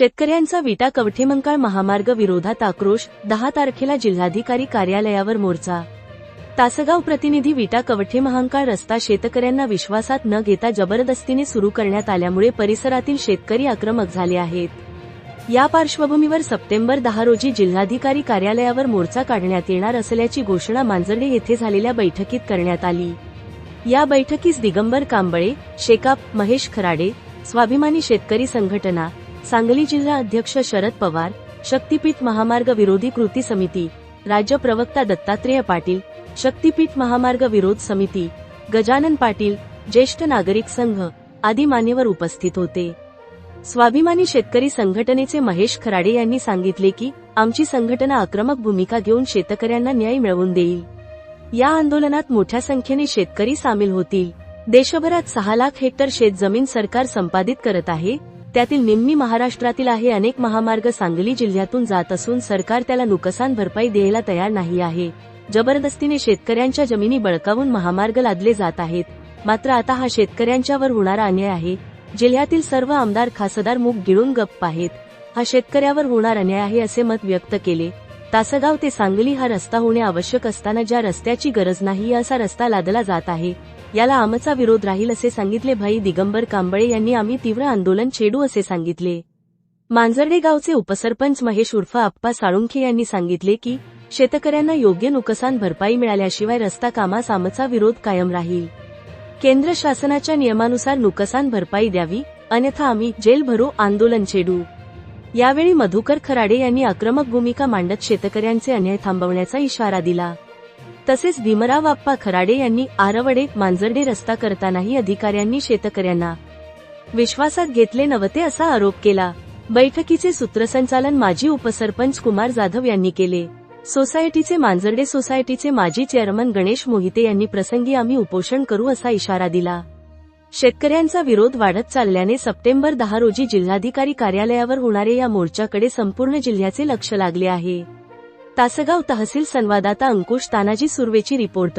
शेतकऱ्यांचा विटा कवठेमंकाळ महामार्ग विरोधात आक्रोश दहा तारखेला जिल्हाधिकारी कार्यालयावर मोर्चा. तासगाव प्रतिनिधी विटा कवठे महांकाळ रस्ता शेतकऱ्यांना विश्वासात न घेता जबरदस्तीने सुरू करण्यात आल्यामुळे परिसरातील शेतकरी आक्रमक झाले आहेत. या पार्श्वभूमीवर सप्टेंबर दहा रोजी जिल्हाधिकारी कार्यालयावर मोर्चा काढण्यात येणार असल्याची घोषणा मांजर्डे येथे झालेल्या बैठकीत करण्यात आली. या बैठकीस दिगंबर कांबळे शेकाप महेश खराडे स्वाभिमानी शेतकरी संघटना सांगली जिल्हा अध्यक्ष शरद पवार शक्तीपीठ महामार्ग विरोधी कृती समिती राज्य प्रवक्ता दत्तात्रेय पाटील शक्तीपीठ महामार्ग विरोध समिती गजानन पाटील ज्येष्ठ नागरिक संघ आदी मान्यवर उपस्थित होते. स्वाभिमानी शेतकरी संघटनेचे महेश खराडे यांनी सांगितले की आमची संघटना आक्रमक भूमिका घेऊन शेतकऱ्यांना न्याय मिळवून देईल. या आंदोलनात मोठ्या संख्येने शेतकरी सामील होतील. देशभरात सहा लाख हेक्टर शेतजमीन सरकार संपादित करत आहे त्यातील निम्मी महाराष्ट्रातील आहे अनेक महामार्ग सांगली जिल्ह्यातून जात असून सरकार त्याला नुकसान भरपाई द्यायला तयार नाही आहे. जबरदस्तीने शेतकऱ्यांच्या जमिनी बळकावून महामार्ग लादले जात आहेत. मात्र आता हा शेतकऱ्यांच्यावर होणारा अन्याय आहे. जिल्ह्यातील सर्व आमदार खासदार मुख गिळून गप्प आहेत. हा शेतकऱ्यावर होणार अन्याय आहे असे मत व्यक्त केले. तासगाव ते सांगली हा रस्ता होणे आवश्यक असताना ज्या रस्त्याची गरज नाही असा रस्ता लादला जात आहे. याला आमचा विरोध राहील असे सांगितले भाई दिगंबर कांबळे यांनी आम्ही तीव्र आंदोलन छेडू असे सांगितले. मांजर्डे गावचे उपसरपंच महेश उर्फ आप्पा साळुंखे यांनी सांगितले की शेतकऱ्यांना योग्य नुकसान भरपाई मिळाल्याशिवाय रस्ता कामास आमचा विरोध कायम राहील. केंद्र शासनाच्या नियमानुसार नुकसान भरपाई द्यावी अन्यथा आम्ही जेल भरू आंदोलन छेडू. यावेळी मधुकर खराडे यांनी आक्रमक भूमिका मांडत शेतकऱ्यांचे अन्याय थांबवण्याचा इशारा दिला. तसेच भीमराव आप्पा खराडे यांनी आरवडे मांजर्डे रस्ता करतानाही अधिकाऱ्यांनी शेतकऱ्यांना विश्वासात घेतले नव्हते असा आरोप केला. बैठकीचे सूत्रसंचालन माजी उपसरपंच कुमार जाधव यांनी केले. सोसायटीचे मांजर्डे सोसायटीचे माजी चेअरमन गणेश मोहिते यांनी प्रसंगी आम्ही उपोषण करू असा इशारा दिला. शेतकऱ्यांचा विरोध वाढत चालल्याने सप्टेंबर दहा रोजी जिल्हाधिकारी कार्यालयावर होणारे या मोर्चाकडे संपूर्ण जिल्ह्याचे लक्ष लागले आहे. तासगाव तहसील संवाददाता अंकुश तानाजी सुर्वेची रिपोर्ट